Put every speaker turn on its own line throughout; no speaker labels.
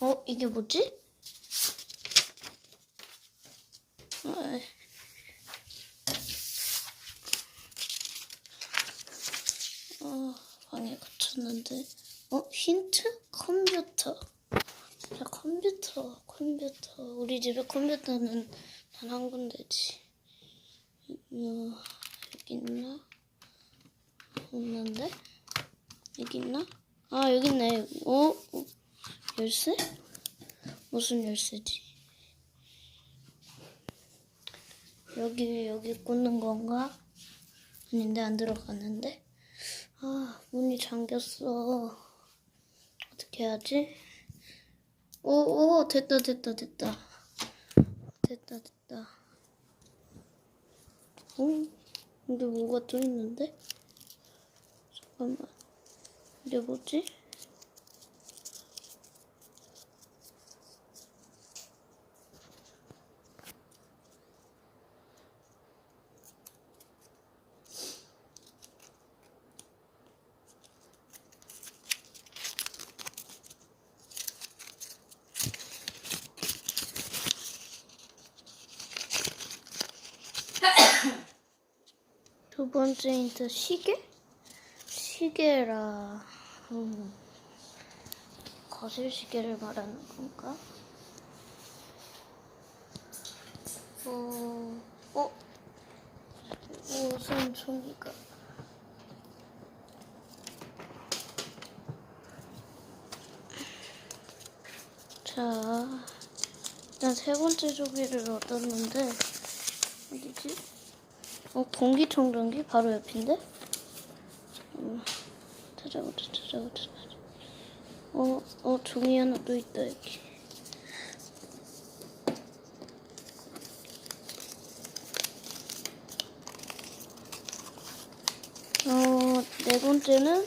어, 이게 뭐지? 어, 방에 갇혔는데. 어, 힌트? 컴퓨터. 자, 컴퓨터, 컴퓨터. 우리 집에 컴퓨터는 단 한 군데지. 어, 여기 있나? 없는데? 여기 있나? 아, 여기 있네. 어? 어? 열쇠? 무슨 열쇠지? 여기, 여기 꽂는 건가? 아닌데, 안 들어갔는데? 아, 문이 잠겼어. 어떻게 해야지? 오, 오, 됐다, 됐다, 됐다. 됐다, 됐다. 어? 근데 뭐가 또 있는데? 잠깐만. 이게 뭐지? 번째 힌트 시계? 시계라 음, 거실 시계를 말하는 건가? 어, 어? 무슨 종이가? 자, 일단 세 번째 조개를 얻었는데 어디지? 어, 공기청정기 바로 옆인데? 음, 찾아보자, 찾아보자. 어, 어, 종이 하나 또 있다, 여기. 어, 네 번째는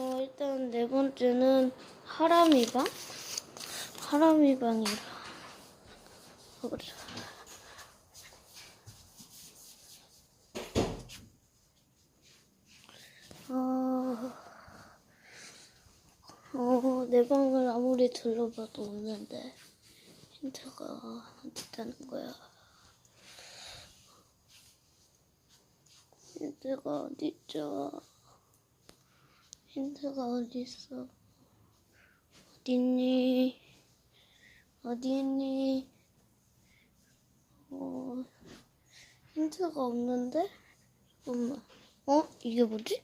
어, 일단 네 번째는 하람이방? 하람이방이라. 어, 어, 내 방을 아무리 둘러봐도 없는데 힌트가 어딨다는 거야. 힌트가 어딨죠? 힌트가 있니? 어디 있니? 어, 힌트가 없는데? 잠깐만. 어? 이게 뭐지?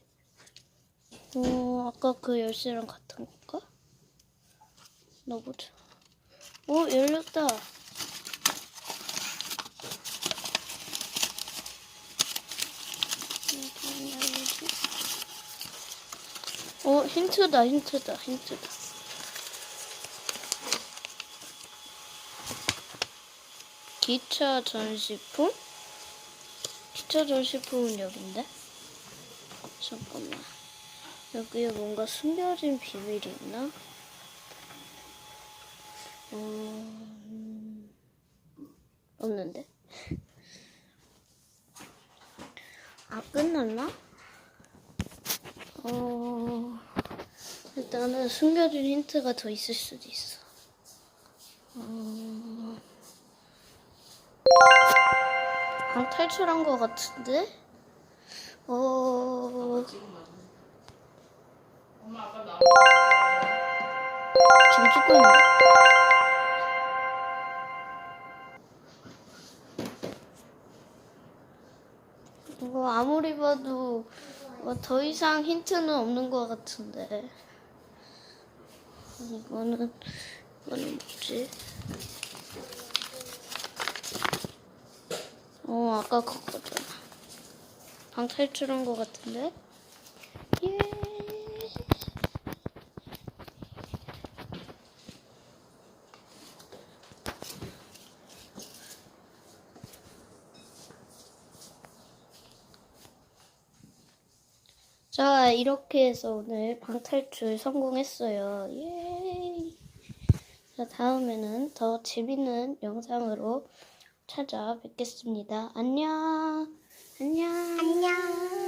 어, 아까 그 열쇠랑 같은 건가? 넣어보자. 어, 열렸다. 이게 열리지? 어, 힌트다, 힌트다, 힌트다. 기차 전시품? 기차 전시품은 여긴데? 잠깐만. 여기에 뭔가 숨겨진 비밀이 있나? 음... 없는데? 아, 끝났나? 어, 일단은 숨겨진 힌트가 더 있을 수도 있어. 어, 방 탈출한 것 같은데? 어, 지금 찍고 있는 이거 아무리 봐도 뭐 더 이상 힌트는 없는 것 같은데. 이거는, 이거는 뭐지? 어, 아까 그거잖아. 방 탈출한 것 같은데? 자, 이렇게 해서 오늘 방탈출 성공했어요. 예. 자, 다음에는 더 재밌는 영상으로 찾아뵙겠습니다. 안녕. 안녕.